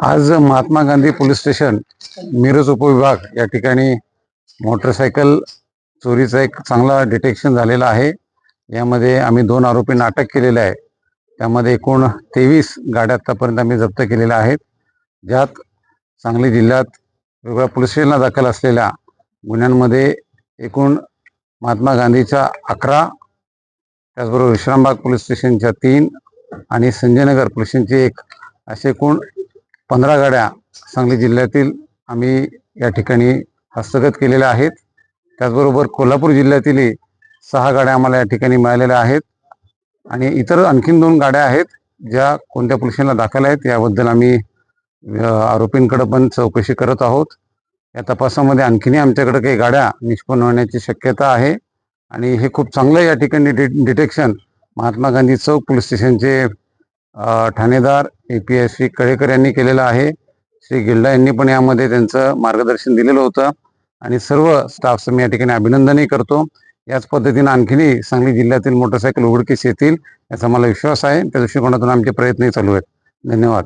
आज Mahatma Gandhi police station Miraj उपविभाग या ठिकाणी मोटरसायकल चोरीचा एक चांगला डिटेक्शन झालेला आहे. यामध्ये आम्ही दोन आरोपींना अटक केलेले आहे. त्यामध्ये एकूण तेवीस गाड्या आतापर्यंत आम्ही जप्त केलेल्या आहेत. ज्यात सांगली जिल्ह्यात वेगवेगळ्या पोलीस स्टेशनला दाखल असलेल्या गुन्ह्यांमध्ये एकूण महात्मा गांधीच्या अकरा त्याचबरोबर विश्रामबाग पोलीस स्टेशनच्या तीन आणि संजयनगर पोलीस स्टेशनची एक असे एकूण पंधरा गाड्या सांगली जिल्ह्यातील आम्ही या ठिकाणी हस्तगत केलेल्या आहेत. त्याचबरोबर कोल्हापूर जिल्ह्यातील सहा गाड्या आम्हाला या ठिकाणी मिळालेल्या आहेत. आणि इतर आणखीन दोन गाड्या आहेत ज्या कोणत्या पोलिसांना दाखल आहेत याबद्दल आम्ही आरोपींकडं आरोपींकडे पण चौकशी करत आहोत. या तपासामध्ये आणखीनही आमच्याकडे काही गाड्या निष्पन्न होण्याची शक्यता आहे. आणि हे खूप चांगलं या ठिकाणी डि डिटेक्शन. महात्मा गांधी चौक पोलीस स्टेशनचे ठाणेदार A P S C Kalekar यांनी केलेलं आहे. श्री गिल्डा यांनी पण यामध्ये त्यांचं मार्गदर्शन दिलेलं होतं. आणि सर्व स्टाफचं मी या ठिकाणी अभिनंदनही करतो. याच पद्धतीनं आणखीनही सांगली जिल्ह्यातील मोटरसायकल उघडकीस येतील याचा मला विश्वास आहे. त्या दृष्टिकोनातून आमचे प्रयत्नही चालू आहेत. धन्यवाद.